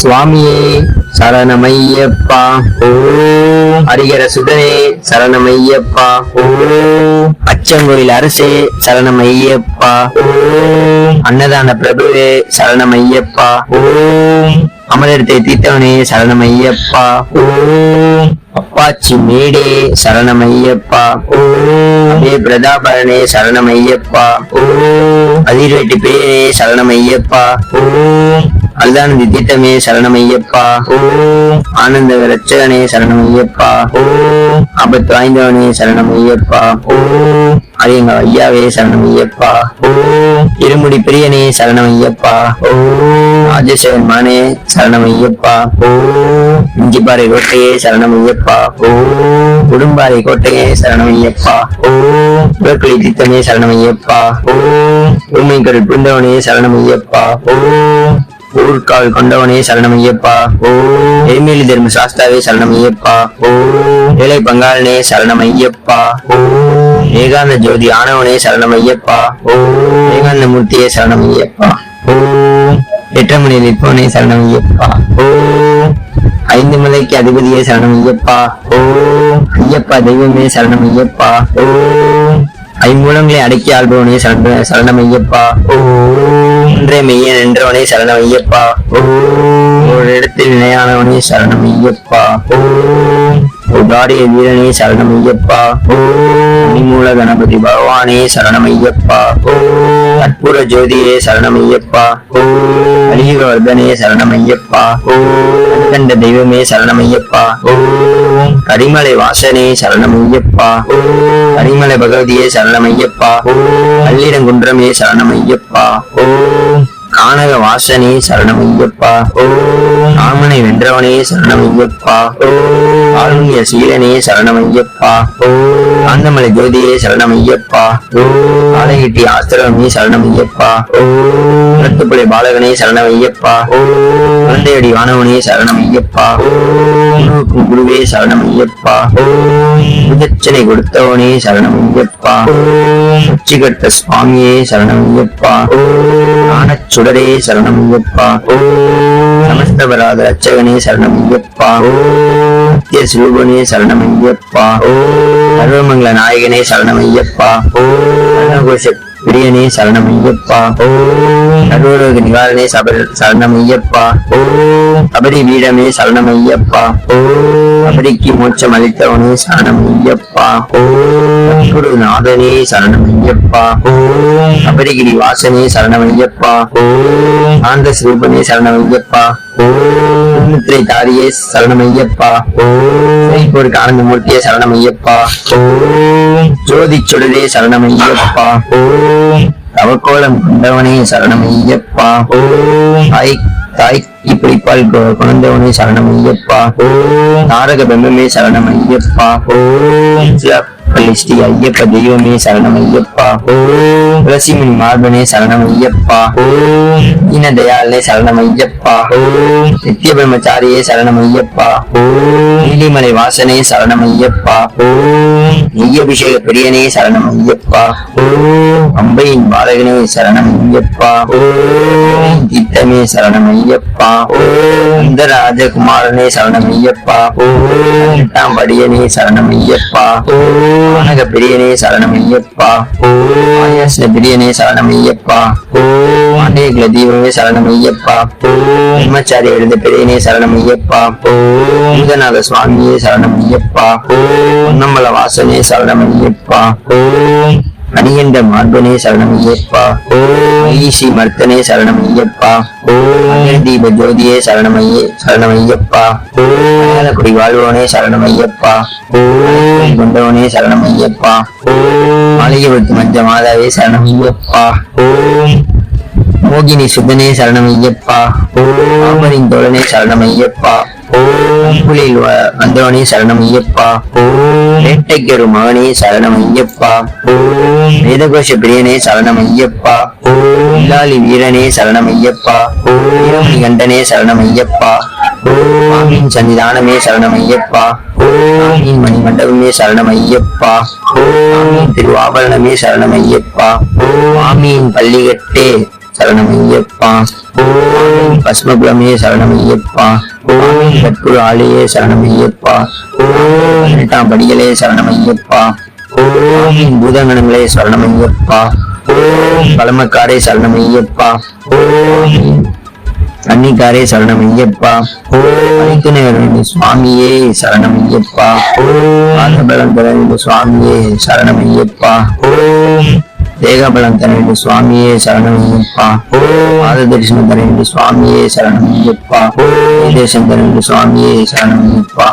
சுவாமியே சரணமையப்பா. ஓம் ஹரிகர சுதனே சரணமையப்பா. ஓம் அச்சங்கோயில் அரசே சரணமையப்பா. ஓம் அன்னதான பிரபுவே சரணமையப்பா. ஓம் அமலத்தை தீர்த்தவனே சரணமையப்பா. ஓம் அப்பாச்சி மேடே சரணமையப்பா. ஓம் ஏ பிரதாபரனே சரணமையப்பா. ஓம் அதிர்வெட்டி பேரே சரணமையப்பா. ஓம் அல்தானந்தி திட்டமே சரணமையப்பா ஓம் ஆனந்த ரட்சகனே சரணமையப்பா ஓம் ஆபத்து வாய்ந்தவனே சரணமையப்பா ஓம் அரியங்க ஐயாவே சரணமையப்பா ஓம் இருமுடி பிரியனே சரணமையப்பா ஓம் ராஜசேகர் மானே சரணமையப்பா ஓம் இஞ்சிப்பாறை கோட்டையே சரணமையப்பா ஓம் குடும்பாறை கோட்டையே சரணமையப்பா ஓம் உலக்களி தீர்த்தமே சரணமையப்பா ஓம் உண்மைக்கடல் புரிந்தவனே சரணமையப்பா ஓம் ஊர்கால் கொண்டவனே சரணமையப்பா. ஓ எருமேலி தர்ம சாஸ்தாவே சரணமையப்பா. ஓ ஏழை பங்காளனே சரணமையப்பா. ஓ ஏகாந்த ஜோதி ஆனவனே சரணமையப்பா. ஓ ஏகாந்த மூர்த்தியே சரணமையப்பா. ஓ எட்டமணி நிற்பவனே சரணமையப்பா. ஓ ஐந்து மலைக்கு அதிபதியே சரணமையப்பா. ஓ ஐயப்பா தெய்வமே சரணமையப்பா. ஓ ஐம்பூலங்களை அடக்கி ஆள்பவனே சரண சரணமையப்பா. ஓ ஓன்றே மெய்ய நின்றவனே சரணமையப்பா. ஓ ஒரு இடத்தில் நிலையானவனே சரணமையப்பா. ஓ உதாரிய வீரனே சரணமையப்பா. ஓ மூல கணபதி பகவானே சரணமையப்பா. ஓ கற்பூர ஜோதியே சரணமையப்பா. ஓ கலியுகவர்தனே சரணமையப்பா. ஓ கண்ட தெய்வமே சரணமையப்பா. ஓ கரிமலை வாசனே சரணமையப்பா. ஓ கரிமலை பகவதியே சரணமையப்பா. ஓ கல்லிடங்குன்றமே சரணமையப்பா. ஓ கானக வாசனே சரணமையப்பா ஓ காமனை வென்றவனே சரணமையப்பா ஓ காருண்ய சீலனே சரணமையப்பா. ஓ காந்தமலை ஜோதியே சரணமையப்பா. ஓ ஆலகிட்டி சரணம் ஐயப்பா ஓ ரத்துப்புலை பாலகனே சரணமையப்பா. ஓம் குழந்தையடி வானவனே சரணமையப்பா. ஓம் குருவுக்கும் குருவே சரணமையப்பா ஓ முதச்சனை கொடுத்தவனே சரணமையப்பா ஓ உச்சிகட்ட சுவாமியே சரணமையப்பா ஓ ஞானச் சுடரே சரணமையப்பா ஓ சமஸ்தபராத ரட்சகனே சரணமையப்பா ஓ நித்திய சுரூபனே சரணமையப்பா ஓ சர்வமங்கல நாயகனே சரணமையப்பா ஓ கருணகோஷ பிரியனே சரணமையப்பா. ஓ சர்வரோக நிவாரணே சப சரணமையப்பா. ஓ கபடி வீடமே சரணமையப்பா. ஓ கபடிக்கு மோட்சம் அளித்தவனே சரணமையப்பா. ஓ குரு நாதனே சரணமையப்பா. ஓ கபடிகிரி வாசனே சரணமையப்பா. ஓ ஆந்த ஸ்ரூபனே சரணமையப்பா. ஓ முத்திரை தாரியே சரணமையப்பா. ஓ ஒரு ஆனந்த மூர்த்தியே சரணமையப்பா. ஓம் ஜோதி சுடரே சரணமையப்பா. ஓம் தவக்கோலம் கொண்டவனே சரணமையப்பா. ஓம் தாய் தாய்க்கு பிடிப்பால் குழந்தவனே சரணமையப்பா. ஓம் தாரக பிரம்மே சரணமையப்பா. ஓம் பள்ளி ஸ்ரீ ஐயப்ப தெய்வமே சரணம் ஐயப்பா ஓம் ரசிமின் மார்பனே சரணம் ஐயப்பா ஓம் ஈன சரணம் ஐயப்பா ஓம் நித்திய பிரம்மச்சாரியே சரணம் ஐயப்பா ஓம் நீலிமலை வாசனே சரணம் சரணமையப்பா ஓ நெய்யபிஷேக பிரியனே சரணமையப்பா ஓம் அம்பையின் பாலகனே சரணம் சரணமையப்பா ஓ தித்தமே சரணமையப்பா ஓம் இந்த ராஜகுமாரனே சரணமையப்பா ஓம் எட்டாம் படியனே சரணமையப்பா. ஓ. ஆனக பிரியனே சரணமையப்பா. ஓ. ஆயாச பிரியனே சரணமையப்பா. ஓ. ஆண்டேகுல தீபமே சரணமையப்பா. ஓ. பிரம்மச்சாரி எழுத பிரியனே சரணமையப்பா. ஓ. பூதநாத சுவாமியே சரணமையப்பா. ஓ. பொன்னம்பல வாசனே சரணமையப்பா. ஓ. அணியண்ட மார்பனே சரணமையப்பா ஓ ஈசி மர்த்தனே சரணமையப்பா ஓ தீப ஜோதியே சரணம் ஐயே சரணம் ஐயப்பா. ஓ குடி வாழ்வோனே சரணமையப்பா ஓ கொண்டவனே சரணமையப்பா ஓ மாளிகைபுரத்து மஞ்ச மாதாவே சரணம் ஐயப்பா. ஓம் மோகினி சுதனே சரணம் ஐயப்பா. ஓமரின் தோழனே சரணம் ஐயப்பா. ஓம் புலில் வந்தவனே சரணம் ஐயப்பா ஓம் வேட்டைக்கரு மகனே சரணம் ஐயப்பா ஓம் வேதகோஷ பிரியனே சரணமையப்பா ஓம் இல்லாலி வீரனே சரணமையப்பா ஓம் கண்டனே சரணம் ஐயப்பா ஓமின் சன்னிதானமே சரணம் ஐயப்பா ஓமின் மணி மண்டபமே சரணம் ஐயப்பா ஆமீன் திருவாபரணமே சரணம் ஐயப்பா ஆமீன் பள்ளிகட்டே சரணமையப்பா ஓம் சரணம் ஐயப்பா ஓம் கற்பூர சரணம் ஐயப்பா ஓம் எட்டாம் படிகளே சரணமையப்பா. ஓம் பூதங்கணங்களே சரணமையப்பா. ஓம் பழமக்காரே சரணமையப்பா. ஓம் அன்னிக்காரே சரணம் ஐயப்பா ஓம் அனைத்துணை சுவாமியே சரணம் ஐயப்பா ஓம் ஆதபலம் தர வேண்டும் சுவாமியே சரணம் ஐயப்பா ஓம் தேகபலம் தர வேண்டும் சுவாமியே சரணம் ஐயப்பா ஓம் ஆத தரிசனம் தர வேண்டும் சுவாமியே சரணம் ஐயப்பா ஓம் தேசம் தர சுவாமியே சரணம் ஐயப்பா